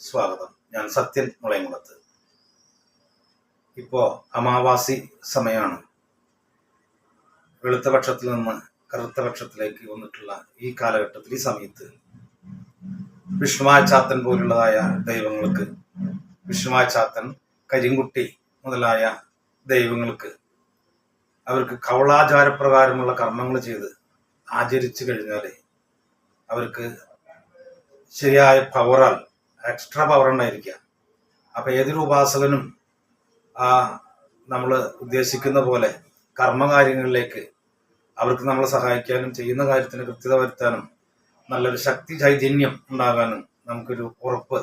സ്വാഗതം. ഞാൻ സത്യൻ മുളയംകുളത്ത്. ഇപ്പോൾ അമാവാസി സമയമാണ് വെളുത്ത പക്ഷത്തിൽ നിന്ന് കറുത്ത പക്ഷത്തിലേക്ക് വന്നിട്ടുള്ള ഈ കാലഘട്ടത്തിൽ ഈ സമയത്ത് വിഷ്ണുവാചാത്തൻ പോലുള്ളതായ ദൈവങ്ങൾക്ക് വിഷ്ണുവാചാത്തൻ കരിങ്കുട്ടി മുതലായ ദൈവങ്ങൾക്ക് അവർക്ക് കവളാചാരപ്രകാരമുള്ള കർമ്മങ്ങൾ ചെയ്ത് ആചരിച്ചു കഴിഞ്ഞാൽ അവർക്ക് ശരിയായ പവറാൽ എക്സ്ട്രാ പവർ ഉണ്ടായിരിക്കുക അപ്പൊ ഏതൊരു ഉപാസകനും ആ നമ്മൾ ഉദ്ദേശിക്കുന്ന പോലെ കർമ്മകാര്യങ്ങളിലേക്ക് അവർക്ക് നമ്മളെ സഹായിക്കാനും ചെയ്യുന്ന കാര്യത്തിന് കൃത്യത വരുത്താനും നല്ലൊരു ശക്തി ചൈതന്യം ഉണ്ടാകാനും നമുക്കൊരു ഉറപ്പ്.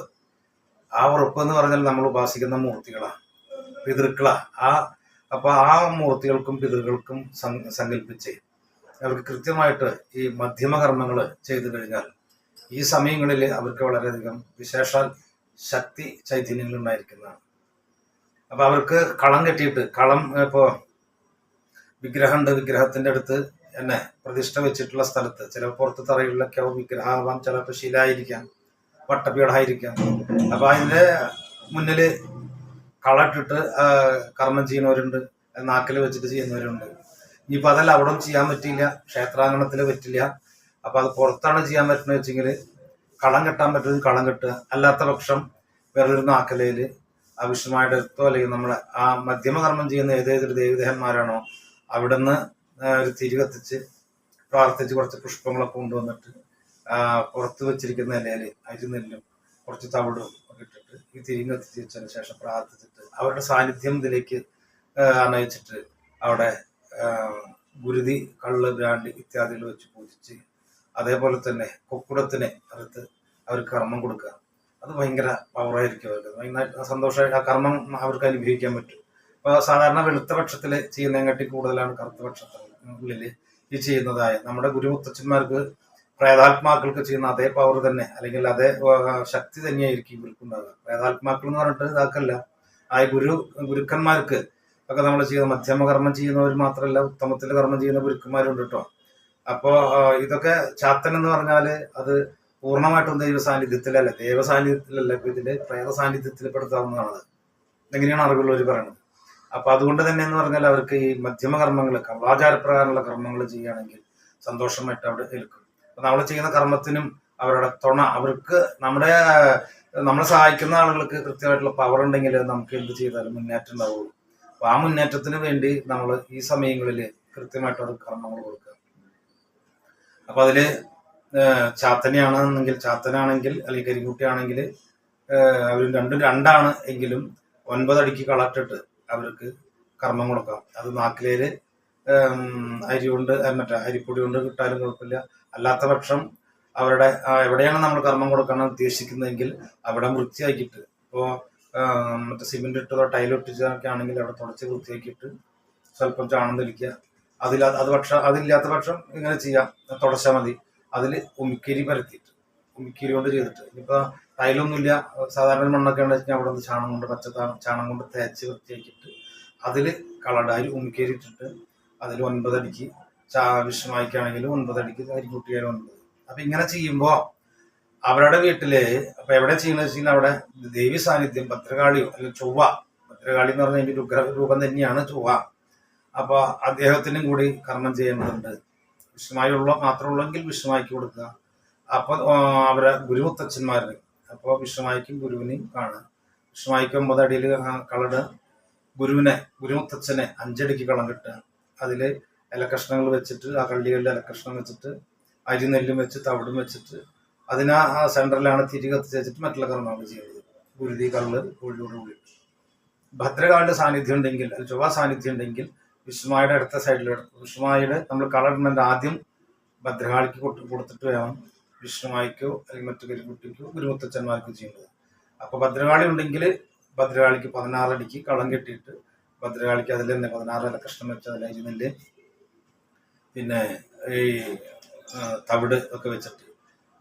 ആ ഉറപ്പ് എന്ന് പറഞ്ഞാൽ നമ്മൾ ഉപാസിക്കുന്ന മൂർത്തികളാണ് പിതൃക്കളാ. ആ അപ്പൊ ആ മൂർത്തികൾക്കും പിതൃകൾക്കും സങ്കല്പിച്ച് അവർക്ക് കൃത്യമായിട്ട് ഈ മധ്യമ കർമ്മങ്ങൾ ചെയ്തു കഴിഞ്ഞാൽ ഈ സമയങ്ങളിൽ അവർക്ക് വളരെയധികം വിശേഷാൽ ശക്തി ചൈതന്യങ്ങൾ ഉണ്ടായിരിക്കുന്നതാണ്. അപ്പൊ അവർക്ക് കളം കെട്ടിയിട്ട് കളം ഇപ്പോ വിഗ്രഹമുണ്ട് വിഗ്രഹത്തിന്റെ അടുത്ത് എന്നെ പ്രതിഷ്ഠ വെച്ചിട്ടുള്ള സ്ഥലത്ത് ചില പുറത്ത് തറയിലൊക്കെ ആവും വിഗ്രഹമാവാം ചിലപ്പോൾ ശിലായിരിക്കാം വട്ടപ്പീടായിരിക്കാം അപ്പൊ അതിന്റെ മുന്നിൽ കളട്ടിട്ട് കർമ്മം ചെയ്യുന്നവരുണ്ട് നാക്കിൽ വെച്ചിട്ട് ചെയ്യുന്നവരുണ്ട്. ഇനിയിപ്പോ അതല്ല അവിടെ ചെയ്യാൻ പറ്റില്ല ക്ഷേത്രാങ്കണത്തിൽ പറ്റില്ല അപ്പൊ അത് പുറത്താണ് ചെയ്യാൻ പറ്റുന്നത് വെച്ചെങ്കിൽ കളം കെട്ടാൻ പറ്റുന്നത് കളം കെട്ടുക. അല്ലാത്ത പക്ഷം വേറൊരു നാക്കലയിൽ ആവശ്യമായിട്ടോ അല്ലെങ്കിൽ നമ്മൾ ആ മധ്യമകർമ്മം ചെയ്യുന്ന ഏതേതൊരു ദേവദേഹന്മാരാണോ അവിടുന്ന് ഒരു തിരി കത്തിച്ച് പ്രാർത്ഥിച്ച് കുറച്ച് പുഷ്പങ്ങളൊക്കെ കൊണ്ടുവന്നിട്ട് പുറത്ത് വെച്ചിരിക്കുന്ന ഇലയിൽ അരിനെല്ലും കുറച്ച് തവിടും ഒക്കെ ഇട്ടിട്ട് ഈ തിരി കത്തിച്ച് വെച്ചതിന് ശേഷം പ്രാർത്ഥിച്ചിട്ട് അവരുടെ സാന്നിധ്യം ഇതിലേക്ക് അണയിച്ചിട്ട് അവിടെ ഗുരുതി കള്ള് ബ്രാൻഡ് ഇത്യാദികൾ വെച്ച് പൂജിച്ച് അതേപോലെ തന്നെ കൊക്കുടത്തിനെ അടുത്ത് അവർക്ക് കർമ്മം കൊടുക്കുക. അത് ഭയങ്കര പവറായിരിക്കും അവർക്ക്. ഭയങ്കര സന്തോഷമായിട്ട് ആ കർമ്മം അവർക്ക് അനുഭവിക്കാൻ പറ്റും. അപ്പോൾ സാധാരണ വെളുത്ത പക്ഷത്തിൽ ചെയ്യുന്നതിനെക്കാട്ടി കൂടുതലാണ് കറുത്ത പക്ഷത്തിനുള്ളിൽ ഈ ചെയ്യുന്നതായ. നമ്മുടെ ഗുരുമുത്തച്ഛന്മാർക്ക് പ്രേതാത്മാക്കൾക്ക് ചെയ്യുന്ന അതേ പവർ തന്നെ. അല്ലെങ്കിൽ അതേ ശക്തി തന്നെയായിരിക്കും ഇവർക്കുണ്ടാകുക പ്രേതാത്മാക്കൾ എന്ന് പറഞ്ഞിട്ട് ഇതാക്കല്ല. ആ ഗുരു ഗുരുക്കന്മാർക്ക് ഒക്കെ നമ്മൾ ചെയ്യുന്ന മധ്യമ കർമ്മം ചെയ്യുന്നവർ മാത്രമല്ല ഉത്തമത്തിൽ കർമ്മം ചെയ്യുന്ന ഗുരുക്കന്മാരുണ്ട് കേട്ടോ. അപ്പോ ഇതൊക്കെ ചാത്തൻ എന്ന് പറഞ്ഞാൽ അത് പൂർണമായിട്ടും ദൈവ സാന്നിധ്യത്തിലല്ല ദൈവ സാന്നിധ്യത്തിലല്ല ഇപ്പൊ ഇതിന്റെ പ്രേത സാന്നിധ്യത്തിൽ പെടുത്താവുന്നതാണ് എങ്ങനെയാണ് അറിവുള്ളവർ പറയുന്നത് അപ്പൊ അതുകൊണ്ട് തന്നെ എന്ന് പറഞ്ഞാൽ അവർക്ക് ഈ മധ്യമ കർമ്മങ്ങൾ കർമാചാരപ്രകാരമുള്ള കർമ്മങ്ങൾ ചെയ്യുകയാണെങ്കിൽ സന്തോഷമായിട്ട് അവിടെ നിൽക്കും അപ്പൊ നമ്മൾ ചെയ്യുന്ന കർമ്മത്തിനും അവരുടെ തുണ അവർക്ക് നമ്മുടെ നമ്മളെ സഹായിക്കുന്ന ആളുകൾക്ക് കൃത്യമായിട്ടുള്ള പവർ ഉണ്ടെങ്കിൽ നമുക്ക് എന്ത് ചെയ്താലും മുന്നേറ്റം ഉണ്ടാവുള്ളൂ. അപ്പൊ ആ മുന്നേറ്റത്തിന് വേണ്ടി നമ്മൾ ഈ സമയങ്ങളിൽ കൃത്യമായിട്ട് അവർക്ക് കർമ്മങ്ങൾ കൊടുക്കുക. അപ്പൊ അതിൽ ചാത്തനാണെന്നെങ്കിൽ ചാത്തനാണെങ്കിൽ അല്ലെങ്കിൽ കരിങ്കുട്ടിയാണെങ്കിൽ അവർ രണ്ടും രണ്ടാണ് എങ്കിലും ഒൻപതടിക്ക് കളട്ടിട്ട് അവർക്ക് കർമ്മം കൊടുക്കാം. അത് നാക്കിലേര് അരി കൊണ്ട് മറ്റേ അരിപ്പൊടി കൊണ്ട് കിട്ടാനും കുഴപ്പമില്ല. അല്ലാത്ത പക്ഷം അവരുടെ എവിടെയാണ് നമ്മൾ കർമ്മം കൊടുക്കാൻ ഉദ്ദേശിക്കുന്നതെങ്കിൽ അവിടെ വൃത്തിയാക്കിയിട്ട് ഇപ്പോൾ മറ്റേ സിമെന്റ് ഇട്ടതോ ടൈലൊട്ടിച്ചതൊക്കെ ആണെങ്കിൽ അവിടെ തുടച്ച് വൃത്തിയാക്കിയിട്ട് സ്വല്പം ചാണം തെളിക്കുക അതിൽ അത് പക്ഷം അതില്ലാത്ത പക്ഷം ഇങ്ങനെ ചെയ്യാം. തുടച്ചാൽ മതി. അതിൽ ഉമിക്കരി പരത്തിയിട്ട്. ഉമിക്കരി കൊണ്ട് ചെയ്തിട്ട്. ഇനിയിപ്പോൾ ടൈലൊന്നുമില്ല സാധാരണ മണ്ണൊക്കെ ഉണ്ടെന്ന് വെച്ചാൽ അവിടെ നിന്ന് ചാണം കൊണ്ട് പച്ച ചാണം കൊണ്ട് തേച്ച് വൃത്തിയാക്കിയിട്ട് അതിൽ കളട് അരി ഉമിക്കരി ഇട്ടിട്ട് അതിൽ ഒൻപതടിക്ക് ചാ വിഷമായിക്കാണെങ്കിലും ഒൻപതടിക്ക് അരിക്കുട്ടിയാലും ഒൻപത്. അപ്പൊ ഇങ്ങനെ ചെയ്യുമ്പോ അവരുടെ വീട്ടിൽ അപ്പൊ എവിടെ ചെയ്യുന്നത് വെച്ചാൽ അവിടെ ദേവി സാന്നിധ്യം ഭദ്രകാളിയോ അല്ലെങ്കിൽ ചൊവ്വ. ഭദ്രകാളി എന്ന് പറഞ്ഞാൽ അതിന്റെ രൂപം തന്നെയാണ് ചൊവ്വ. അപ്പൊ അദ്ദേഹത്തിനും കൂടി കർമ്മം ചെയ്യേണ്ടതുണ്ട്. വിഷ്ണുമായുള്ള മാത്രമുള്ളെങ്കിൽ വിഷ്ണുമായിക്ക് കൊടുക്കുക. അപ്പൊ ആ, അവരെ ഗുരുമുത്തച്ഛന്മാരിന് അപ്പോൾ വിഷ്ണുമായിക്കും ഗുരുവിനെയും കാണുക. വിഷ്ണുമായിക്ക് ഒമ്പത് അടിയിൽ കളട്. ഗുരുവിനെ ഗുരുമുത്തച്ഛനെ അഞ്ചടിക്ക് കളം കിട്ടുക. അതിൽ ഇലക്കഷ്ണങ്ങൾ വെച്ചിട്ട് ആ കള്ളികളിൽ ഇലക്കഷ്ണം വെച്ചിട്ട് അരി നെല്ലും വെച്ച് തവിടും വെച്ചിട്ട് അതിനാ ആ സെന്ററിലാണ് തിരി കത്തിച്ച് വെച്ചിട്ട് മറ്റുള്ള കർമ്മങ്ങൾ ചെയ്യുന്നത് ഗുരുതി കള്ള് കോഴിയോട് കൂടി. ഭദ്രകാളുടെ സാന്നിധ്യം ഉണ്ടെങ്കിൽ ചൊവ്വ സാന്നിധ്യം ഉണ്ടെങ്കിൽ വിഷ്ണുമായുടെ അടുത്ത സൈഡിൽ വിഷ്ണുമായുടെ നമ്മൾ കളറിടുന്നതിന്റെ ആദ്യം ഭദ്രകാളിക്ക് കൊട്ട് കൊടുത്തിട്ട് വേണം വിഷ്ണുമായിക്കോ അല്ലെങ്കിൽ മറ്റു കരിക്കുട്ടിക്കോ ഗുരുമുത്തച്ഛന്മാർക്കോ ചെയ്യേണ്ടത്. അപ്പൊ ഭദ്രകാളി ഉണ്ടെങ്കിൽ ഭദ്രകാളിക്ക് പതിനാറടിക്ക് കളം കെട്ടിയിട്ട് ഭദ്രകാളിക്ക് അതിൽ തന്നെ പതിനാറ് ഇല കഷ്ണം വെച്ച് അതിൽ അരിനെല്ല് പിന്നെ ഈ തവിട് ഒക്കെ വെച്ചിട്ട്.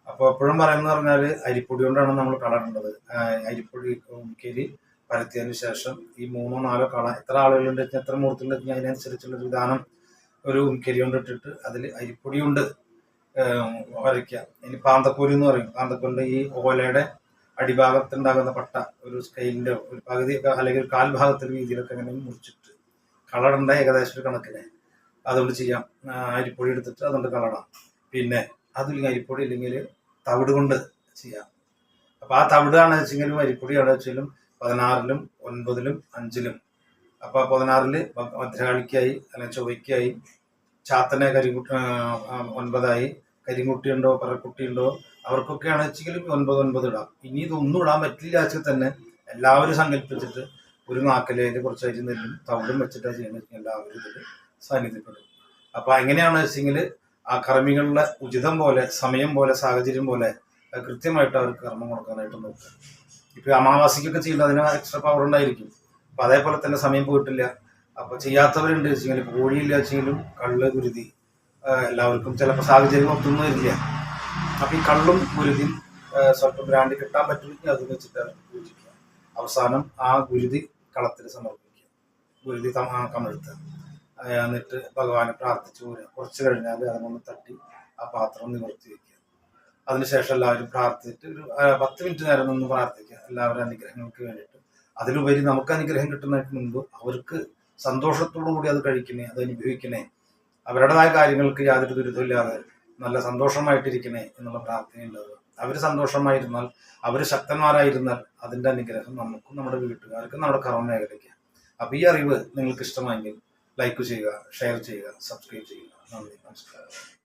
അപ്പോൾ എപ്പോഴും പറയുന്നത് പറഞ്ഞാൽ അരിപ്പൊടി കൊണ്ടാണ് നമ്മൾ കളറേണ്ടത് അരിപ്പൊടി ഉരുക്കിയിൽ പരത്തിയതിന് ശേഷം ഈ മൂന്നോ നാലോ കള എത്ര ആളുകളുണ്ട് എത്ര മൂർത്തികളുണ്ട് അതിനനുസരിച്ചുള്ള ഒരു വിധാനം ഒരു ഉരുക്കരി കൊണ്ട് ഇട്ടിട്ട് അതിൽ അരിപ്പൊടി കൊണ്ട് വരയ്ക്കുക. ഇനി പാന്തക്കോലി എന്ന് പറയും. പാന്തക്കോലിന്റെ ഈ ഓലയുടെ അടിഭാഗത്തുണ്ടാകുന്ന പട്ട ഒരു സ്കെയിലിന്റെ ഒരു പകുതി അല്ലെങ്കിൽ ഒരു കാൽഭാഗത്തിന്റെ രീതിയിലൊക്കെ അങ്ങനെ മുറിച്ചിട്ട് കളറുണ്ട ഏകദേശം ഒരു കണക്കിന്. അതുകൊണ്ട് ചെയ്യാം. അരിപ്പൊടി എടുത്തിട്ട് അതുകൊണ്ട് കളടാം പിന്നെ അതില്ലെങ്കിൽ അരിപ്പൊടി ഇല്ലെങ്കിൽ തവിട് കൊണ്ട് ചെയ്യാം. അപ്പൊ ആ തവിടാണ് വെച്ചെങ്കിലും അരിപ്പൊടിയാണ് വെച്ചാലും പതിനാറിലും ഒൻപതിലും അഞ്ചിലും. അപ്പൊ പതിനാറിൽ ഭദ്രകാളിക്കായി അല്ലെങ്കിൽ ചൊവ്വയ്ക്കായി ചാത്തനെ ആ, ഒൻപതായി കരിങ്കുട്ടിയുണ്ടോ പറക്കുട്ടിയുണ്ടോ അവർക്കൊക്കെയാണ് വെച്ചെങ്കിലും ഒൻപത് ഒൻപത് ഇടാം. ഇനി ഇതൊന്നും ഇടാൻ പറ്റില്ല വെച്ചാൽ തന്നെ. എല്ലാവരും സങ്കല്പിച്ചിട്ട് ഒരു നാക്കലേന്റെ കുറച്ച് അരി നെല്ലും തവിടും വെച്ചിട്ടാണ് ചെയ്യുന്നത് എല്ലാവരും ഇതിൽ സാന്നിധ്യപ്പെടും. അപ്പൊ എങ്ങനെയാണ് വെച്ചെങ്കിൽ ആ കർമ്മികളുടെ ഉചിതം പോലെ സമയം പോലെ സാഹചര്യം പോലെ കൃത്യമായിട്ട് അവർക്ക് കർമ്മം കൊടുക്കാനായിട്ട് നോക്കുക. ഇപ്പൊ അമാവാസിക്കൊക്കെ ചെയ്യുന്നത് അതിന് എക്സ്ട്രാ പവർ ഉണ്ടായിരിക്കും. അപ്പൊ അതേപോലെ തന്നെ സമയം പോയിട്ടില്ല. അപ്പൊ ചെയ്യാത്തവരുണ്ട് വെച്ചെങ്കിൽ കോഴിയില്ല വെച്ചെങ്കിലും കള്ള് ഗുരുതി എല്ലാവർക്കും ചിലപ്പോൾ സാഹചര്യം ഒത്തൊന്നും വരില്ല. അപ്പൊ ഈ കള്ളും ഗുരുതി സ്വല്പം ബ്രാൻഡ് കിട്ടാൻ പറ്റുമെങ്കിൽ അത് വെച്ചിട്ട് പൂജിക്കുക അവസാനം ആ ഗുരുതി കളത്തിൽ സമർപ്പിക്കുക. ഗുരുതി കമഴ്ത്തുക. എന്നിട്ട് ഭഗവാനെ പ്രാർത്ഥിച്ചു പോരുക. കുറച്ച് കഴിഞ്ഞാൽ അതിനൊന്ന് തട്ടി ആ പാത്രം നിവർത്തി വെക്കുക. അതിനുശേഷം എല്ലാവരും പ്രാർത്ഥിച്ചിട്ട് ഒരു പത്ത് മിനിറ്റ് നേരം ഒന്ന് പ്രാർത്ഥിക്കുക. എല്ലാവരും അനുഗ്രഹങ്ങൾക്ക് വേണ്ടിയിട്ട്. അതിലുപരി നമുക്ക് അനുഗ്രഹം കിട്ടുന്നതിന് മുൻപ് അവർക്ക് സന്തോഷത്തോടു കൂടി അത് കഴിക്കണേ അത് അനുഭവിക്കണേ അവരുടേതായ കാര്യങ്ങൾക്ക് യാതൊരു ദുരിതമില്ലാതെ നല്ല സന്തോഷമായിട്ടിരിക്കണേ എന്നുള്ള പ്രാർത്ഥനയുള്ളത്. അവർ സന്തോഷമായിരുന്നാൽ അവർ ശക്തന്മാരായിരുന്നാൽ അതിന്റെ അനുഗ്രഹം നമുക്കും നമ്മുടെ വീട്ടുകാർക്കും നമ്മുടെ കർമ്മ മേഖലയ്ക്ക്. അപ്പൊ ഈ അറിവ് നിങ്ങൾക്ക് ഇഷ്ടമായെങ്കിൽ ലൈക്ക് ചെയ്യുക ഷെയർ ചെയ്യുക സബ്സ്ക്രൈബ് ചെയ്യുക. നന്ദി നമസ്കാരം.